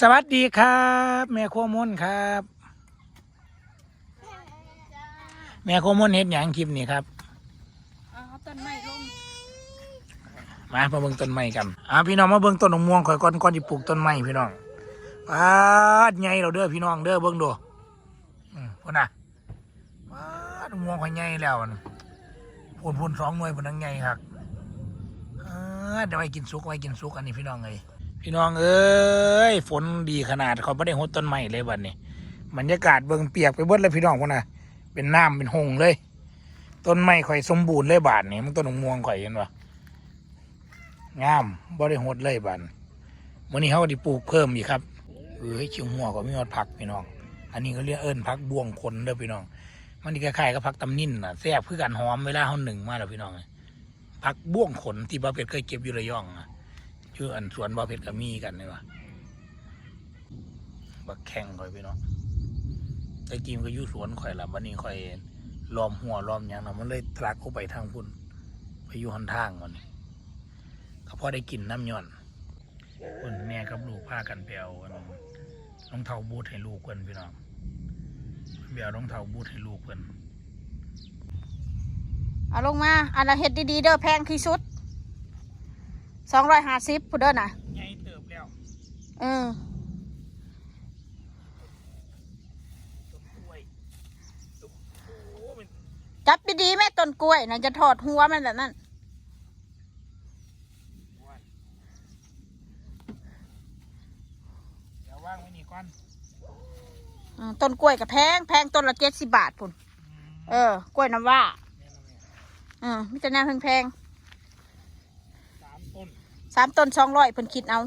สวัสดีครับ แม่โคมนครับ แม่โคมนเฮ็ดหยังคลิปนี้ครับเอาต้นไม้ลงมามาเบิ่งต้นไม้กันอ่าพี่น้องมาเบิ่งต้นมะม่วงข่อยก่อนก่อนที่ปลูกต้นไม้พี่น้องปาดใหญ่เราเด้อพี่น้องเด้อเบิ่งดูอืมพุ่นน่ะปาดมะม่วงข่อยใหญ่แล้วนะพูนพูนสองหน่วยพุ่นนังใหญ่ครับเออเดี๋ยวไว้กินสุกไว้กินสุกอันนี้พี่น้องเอ้ย พี่น้องเอ้ยฝนดีขนาดเขาไม่ได้หดต้นไม้เลยบัดนี้บรรยากาศเบิงเปียกไปเบิดเลยพี่น้องคนน่ะ เป็นน้ำเป็นหงเลย ต้นไม้ข่อยสมบูรณ์เลยบาดนี่มันต้นมะม่วงข่อยเห็นปะงามบ่ได้หดเลยบันมื้อนี้เขาก็ได้ปลูกเพิ่มอีกครับเอ้ยชิวหัวก็มีฮอดผักพี่น้อง อันนี้เขาเรียกเอิ้นผักบ่วงคนเด้อพี่น้อง มันนี่คล้ายๆกับผักตำนิ่นน่ะแซ่บคือกันหอมเวลาเฮาหนึ่งมาแล้วพี่น้องผักบ่วงขนที่บ่าเพชรเคยเก็บอยู่ระยองอะ ชื่ออันสวนบ่าวเพชรก็มีกันเลยว่ะบักแข้งข่อยพี่น้องแต่จริงก็อยู่สวนข่อยล่ะบัดนี้ข่อยล้อมหัวล้อมหยังนะมันเลยทะลักเข้าไปทางพุ่นไปอยู่หันทางมันก็พอได้กินน้ำย่อนคนแม่กับลูกพากันไปเอาอันรองเท้าบูทให้ลูกเพิ่นพี่น้องไปเอารองเท้าบูทให้ลูกเพิ่นเอาลงมาอันละเห็ดดีๆเด้อแพงที่สุด สองร้อยห้าสิบพุดเด้อน่ะใหญ่เติบแล้วเออต้นกล้วยโอ้โหมันจับดีๆแม่ต้นกล้วยน่ะจะถอดหัวมันแบบนั้นอ้วนเดี๋ยวว่างไว้นี่ก่อนอืมต้นกล้วยกับแพงแพงต้นละเจ็ดสิบบาทพุ่น อืมเออ กล้วยน้ำว่า แม่นบ่แม่อืมมิจะน่าแพงสามต้นๆ สามต้นสองร้อยเพิ่นคิดเอา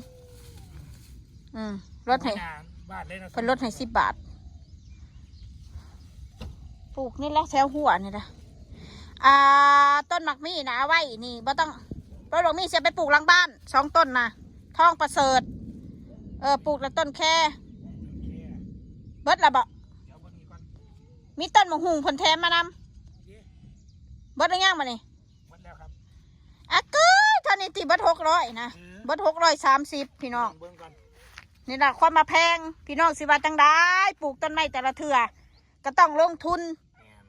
อืมลดให้หน้าบ้านเลยนะเพิ่นลดให้สิบบาท ปลูกนี่แหละแถวหัวนี่นะอ่า ต้นหมักมี่นะเอาไว้นี่บ่ต้องต้นหมักมี่เสียไปปลูกหลังบ้านสองต้นนะทองประเสริฐ เออปลูกแล้วต้นแค่โอเคเบิดละบ่เดี๋ยวเบิ่งนี่ก่อนมีต้นมะฮุงผลแถมมานำโอเคเบิดได้ยังมานี่หมดแล้วครับอะเก้ย เท่านี้ติเบิดหกร้อยนะเออเบิดหกร้อยสามสิบพี่น้องเบิ่งก่อนนี่แหละความมาแพงพี่น้องสิว่าจังได้ปลูกต้นไม้แต่ละเถื่อก็ต้องลงทุนแม่น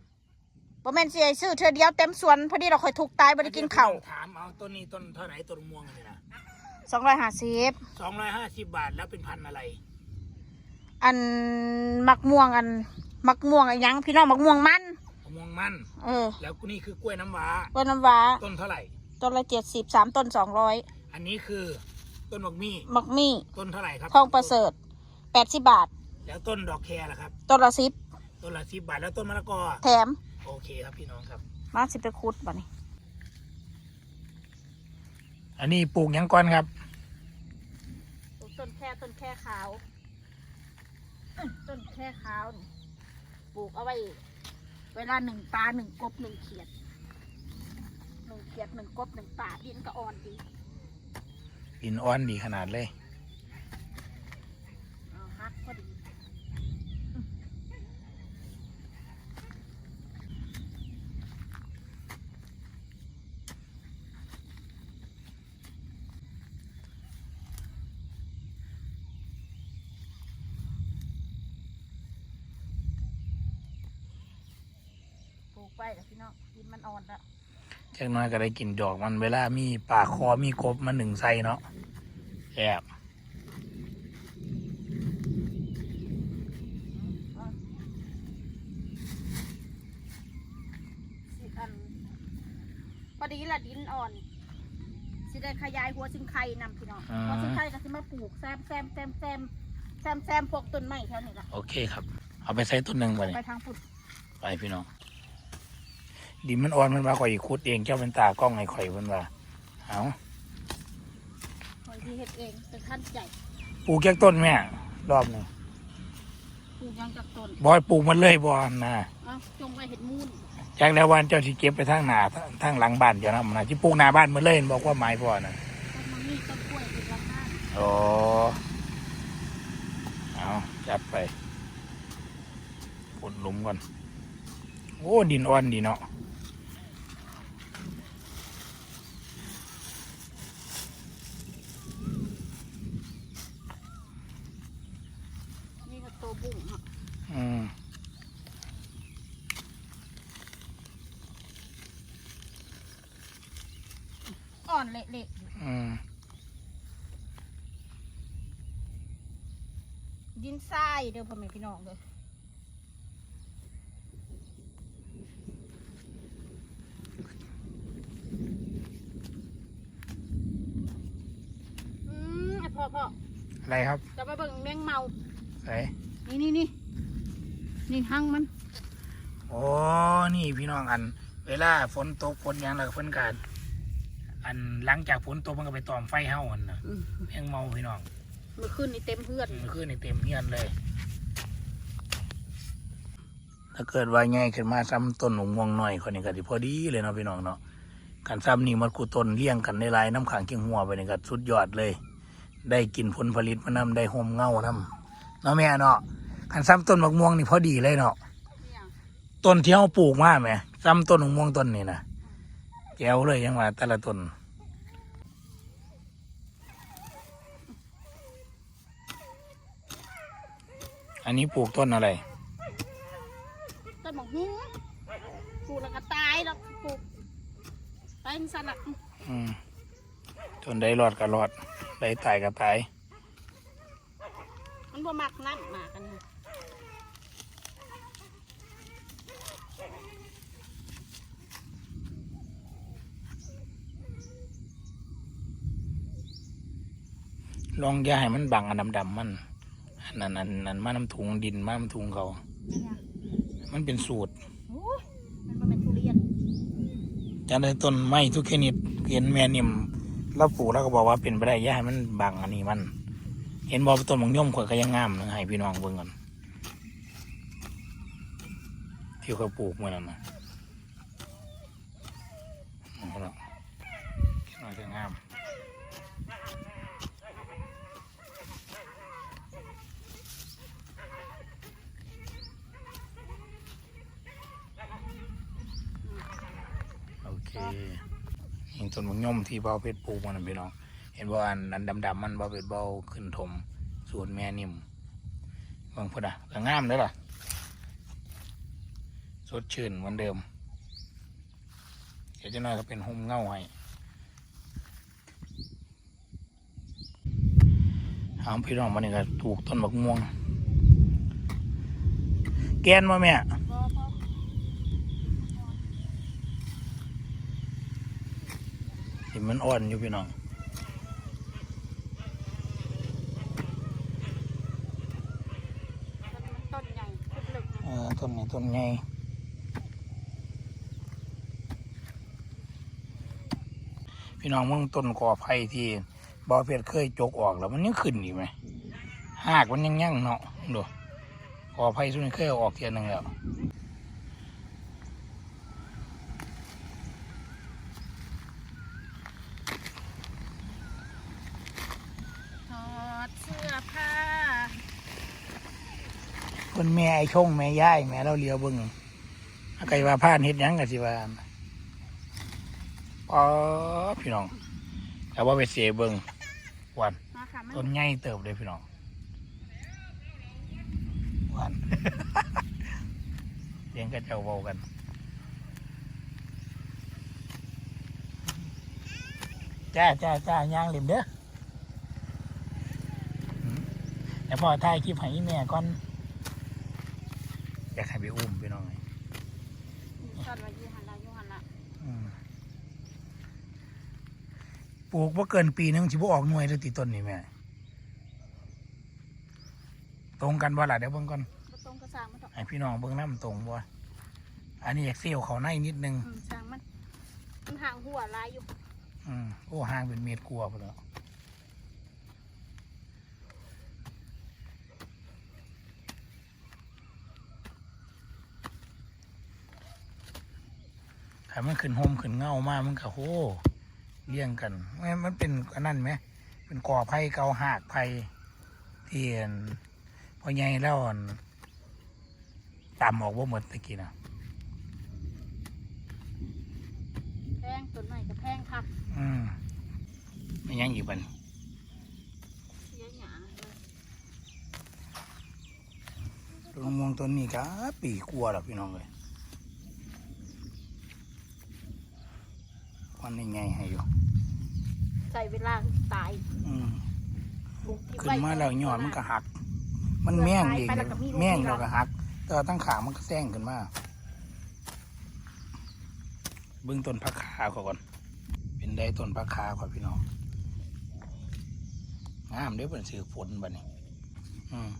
บ่แม่นสิให้ซื้อเทื่อเดียวเต็มสวนพอดีเราค่อยถูกตายบ่ได้กินข้าวถามเอาต้นนี้ต้นเท่าไหร่ต้นม่วงอันนี้นะสองร้อยห้าสิบสองร้อยห้าสิบบาทแล้วเป็นพันธุ์อะไร อันมักม่วงอันมักม่วงอันหยังพี่น้องมักม่วงมันมะม่วงมัน เออ แล้วนี่คือกล้วยน้ำว้าต้นน้ำว้าต้นเท่าไหร่ ต้นละเจ็ดสิบสามต้นสองร้อยอันนี้คือต้นบักมี่มักมี่ต้นเท่าไหร่ครับทองประเสริฐแปดสิบบาท แล้วต้นดอกแคร์ล่ะครับ ต้นละสิบต้นละสิบบาทแล้วต้นมะละกอแถมโอเคครับพี่น้องครับ มาสิไปคุดบ่นี่อันนี้ปลูกหยังก่อนครับ ต้นแค่ต้นแค่ขาวอื้อต้นแค่ขาวนี่ปลูกเอาไว้ เวลาหนึ่งปลาหนึ่งกบหนึ่งเขียดห นึ่งเขียดหนึ่งกบหนึ่งปลาดินก็อ่อนดีดินอ่อนดีขนาดเลยเอาฮักพอดีปลูกไปแล้วพี่น้องดินมันอ่อนแล้ว จากหน้อยก็ได้กินดอกมันเวลามีป่าคอมีกบมาหนึ่งไซเนาะแอบสิอันพอดีละดินอ่อน สิได้ขยายหัวสิงไข่นำพี่น้องหัวสิงไข่ก็สิมาปลูกแซมแซมแซมแซมแซมแซมพวกต้นไม้แถวนี้ละโอเคครับ เอาไปใส่ต้นหนึ่งไปเลยไปทางฝุ่นไปพี่น้อง ดินมันอ่อนมันมาข่อยคุดเองเจ้าเป็นตากล้องไอ้ข่อยมันว่าเอาคอยที่เห็ดเองเป็นขั้นใหญ่ปลูกแค่ต้นแม่รอบหนึงปลูกยังจากต้นบอยปลูกมันเลยบอลนะเอาจงไว้เห็ดมูลจากแล้ววันเจ้าที่เก็บไปทางหน้าทางหลังบ้านเจ้านะมันนะที่ปลูกหน้าบ้านมันเลยบอกว่าไม้พ่อนะต้นมันมีต้นกล้วยเป็นราคาโอ้เอาจัดไปขุดหลุมก่อนโอ้ดินอ่อนดีเนาะ อ่อนเละอืมๆดินทรายเด้อพ่อแม่พี่น้องเด้ออืมอะพ่อพ่ออะไรครับจะมาเบิ่งแมงเมาใส่นี่นี่นี่นี่หั่งมันโอ้นี่พี่น้องอัน เวลาฝนตกฝนหยังแล้วก็เพิ่นกัน อันหลังจากฝนตกมันก็ไปตอมไฟเฮาอันนะอืมแมงเมาพี่น้องเมื่อคืนนี่เต็มเพื่อนมันขึ้นในเต็มเฮียนเลย ถ้าเกิดว่าง่ายขึ้นมาซ้ำต้นหงม่วงหน่อยคนนี้ก็ที่พอดีเลยเนาะพี่น้องเนาะการซ้ำนี่มันกูต้นเลี้ยงกันในลายน้ำขังเคียงหัวไปนี่ก็สุดยอดเลย ได้กินผลผลิตมานำได้โฮมเงานำเนาะแม่เนาะการซ้ำต้นมะม่วงนี่พอดีเลยเนาะเนี่ยต้นที่เขาปลูกมาไหมซ้ำต้นหงม่วงต้นนี่นะแก้วเลยยังว่าแต่ละต้น อันนี้ปลูกต้นอะไร ต้นหมกหุ้งปลูกแล้วก็ตายแล้วปลูกตายสันละอืมต้นได้รอดก็รอด ได้ตายก็ตาย มันบ่มักน้ำหมากกันนี่ลองอย่าให้มันบังอันดำๆมันอั นนั้นอันนั้นมาน้ำถุงดินมาน้ำถุงเขานี่ไงมันเป็นสูตรโอ้ยมันบ่เป็นทุเรียนจะได้ต้นไม้ทุกชนิดเห็นแม่นิ่มเราปลูกแล้วก็บอกว่าเป็นไปได้อย่าให้มันบังอันนี้มัน เห็นบอกต้นมังย่อมข่อยก็ยังงามนะให้พี่น้องเบิ่งกันที่เขาปลูกเมื่อนั้นนะเอาละคิดว่าจะงาม โอเคนี่ต้นมังย่อมที่เบาเพชรปลูกมันพี่น้อง เห็นว่าอันนั้นดำๆมันเบาเพชรเบาขึ้นถมส่วนแม่นิ่มบางพอดะก็งามเลยล่ะสดชื่นเหมือนเดิม เดี๋ยวจะน้อยก็เป็นห่มเงาให้หามพี่น้องมันนี่ก็ถูกต้นมะม่วง แกนมาแม่ บ่บ่ เห็น มันอ่อนอยู่พี่น้องมันมันต้นใหญ่ลึกเออต้นนี้ต้นใหญ่พี่น้องมึงต้นกอไผ่ที่บอเพชรเคยจกออกแล้วมันยังขึ้นอยู่ไหมหากมันยังยั่งเนาะดูกอไผ่ส่วนนี้เคยเอาออกเทียนหนึ่งแล้ว ๆถอดเสื้อผ้า คนแม่ไอ้ชงแม่ย่ายแม่เราเลียวเบึงอาไก่ว่าผ่านเฮ็ดหยังกันสิว่าอ๋อพี่น้องแต่ว่าไปเสียเบิงวันมาค่ะมันต้นใหญ่เติบเลยพี่น้องหวานเลี้ยงกระเจ้าเบากันจ้าจ้าจ้าย่างเหลิมเด้ออืมแต่พอถ่ายคลิปให้อีแม่ก่อน อยากให้ไปอุ้มพี่น้องไงต้นว่าอยู่หันละอยู่หันละอืมปลูกว่าเกินปีนึงสิบ่ออกหน่วยเลยติต้นนี่แม่ ตรงกันบ่ล่ะเดี๋ยวเบิ่งก่อนบ่ตรงกระสร้างมันดอกให้พี่น้องเบิ่งน้ำตรงบ่อันนี้อยากเซี่ยวเขาในนิดนึงอืมสร้างมันมันห่างหัวลายอยู่ อืมโอ้ห่างเป็นเมตรกลัวาพุ่นแล้ว ถ้ามันขึ้นโฮมขึ้นเงามากมันก็โหเลี้ยงกันแม่นมันเป็นอันนั้นไหมเป็นก่อไผ่เกาหากไผ่ที่อั่นพอใหญ่แล้วอั่นตำออกว่าหมดตะกี้นะแพงต้นใหม่กับแพงคักอืมไม่ยังอีกบัดนเสียหยาเลยต้นมะม่วงต้นนี้ก็ปีกลัวาแล้วพี่น้องเลย ควันยังไงให้อยู่ใส่เวลาตายอืมปลูกที่ขึ้นมาแล้วยอดมันก็หัก มันแม่งเองแม่งเราก็หักแต่ว่าตั้งขามันก็แซงขึ้นมาเบื้องต้นพักขาเขาก่อน เป็นได้ต้นพักขาก่อนพี่น้องงามเด้อเป็นสือฝนบัดนี้อืม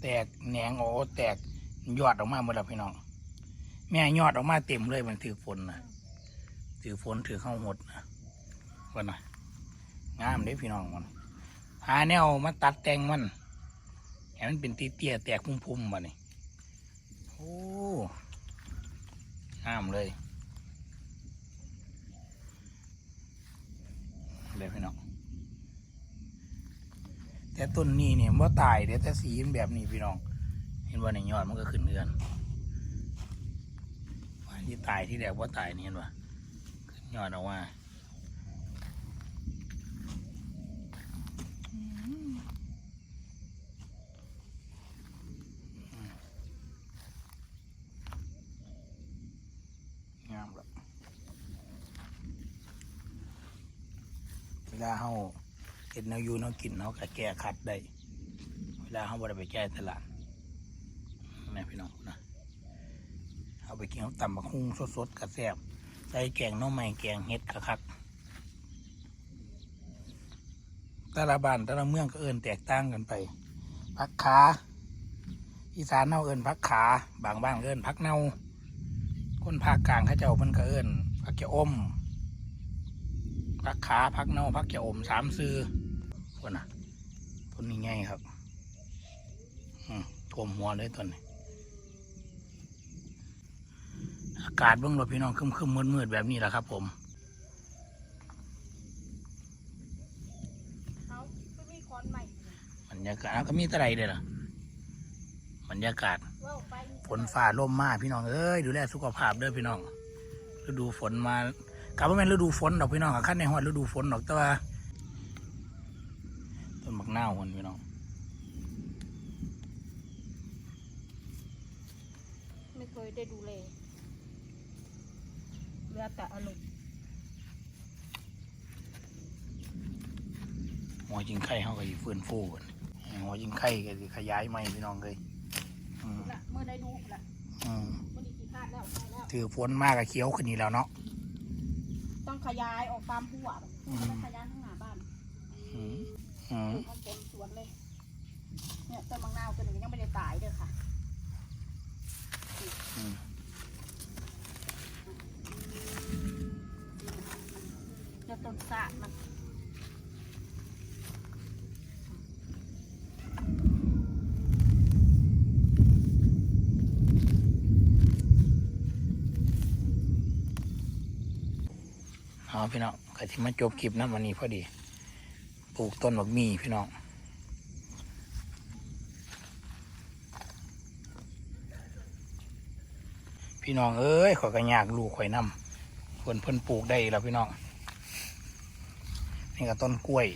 แตกแหนงโอ้แตกยอดออกมาหมดแล้วพี่น้อง แม่ยอดออกมาเต็มเลยมันถือฝนนะถือฝนถือเข้าหดนะวันน่ะงามเด้พี่น้องมันหาแนวมาตัดแต่งมันให้มันเป็นตีเตี้ยแตกพุ่มๆมานี่โอ้งามเลยเลยพี่น้องแต่ต้นนี้เนี่ยว่าตายเดี๋ยวแต่สีมันแบบนี้พี่น้อง เห็นว่าในยอดมันก็ขึ้นเรือน ที่ตายที่แรกว่าตายนี่เห็นว่าขึ้นยอดออกมางามแล้วเวลาเฮาเห็ดแนวอยู่แนวกินเฮาก็แก้ขัดได้ เวลาเฮาบ่ได้ไปแก้ตลาดนี่พี่น้องนะ เอาไปกินเขาตำบักหุ่งสดๆกระแซบใส่แกงน้องใหม่แกงเห็ดคักแต่ละบ้านแต่ละเมืองก็เอินแตกต่างกันไปพักขาอีสานเน่าเอินพักขา บางบ้านเอินพักเน่าคนภาคกลางเขาเจ้ามันก็เอินพักเกียอมพักขาพักเน่าพักเกียอมสามซื้อคนน่ะต้นนี้ไงครับอืมท่วมหัวเลยต้นนี้ อากาศเบื้องรถพี่น้องครึมๆมืดๆแบบนี้แหละครับ ผมเขาไม่มีคอนใหม่บรรยากาศอ้าวก็มีอะไรเลยล่ะบรรยากาศว่าไปฝนฟ้าลมมาพี่น้องเอ้ยดูแลสุขภาพเด้อพี่น้องฤดูฝนมากลับมาเป็นฤดูฝนดอกพี่น้องกับขั้นในหอดฤดูฝนดอกแต่ว่าต้นมักนาวคนพี่น้องไม่เคยได้ดูแล เหลือแต่อารมณ์หัวจิงไข่เขาก็อยู่ฟื้นฟูกันหัวจิงไข่ก็สิขยายใหม่พี่น้องเลยอืมละเมื่อได้ดูละอืมเมื่อนี้กี่พลาดแล้วไปแล้ว ถือฝนมากกับเขียวขึ้นนี่แล้วเนาะ ต้องขยายออกตามหัวอืมขยายทั้งหน้าบ้านอืมอืมปลูกมันเต็มสวนเลย เนี่ยต้นมะนาวตัวหนึ่งยังไม่ได้ตายเลยค่ะ อืม เนี่ยต้นสาดมันเอาพี่น้องก็ที่มาจบคลิปนะวันนี้พอดี ปลูกต้นบักมี่พี่น้องพี่น้องเอ้ยขอยก็ยากลูกข่อยนำเพิ่นเพิ่นปลูกได้แล้วพี่น้อง นี่ก็ต้นกล้วย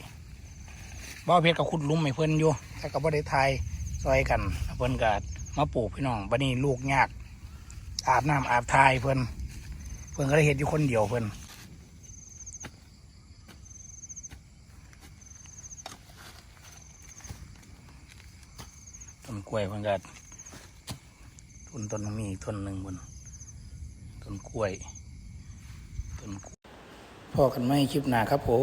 บ่าเพชรก็ขุดลุ่มให้เพิ่อนอยู่แต่ก็บ่ได้ทายซอยกัน เพิ่อนก็มาปลูกพี่น้องบัดนี้ลูกยาก อาบน้ำอาบทายเพิ่อนเพิ่อนก็ได้เฮ็ดอยู่คนเดียวเพิ่อนต้นกล้วยเพิ่อนก็ต้นต้นมีอีกต้นหนึ่งบนต้นกล้วยต้นกล้วยพอกันไหมคลิปหนาครับผม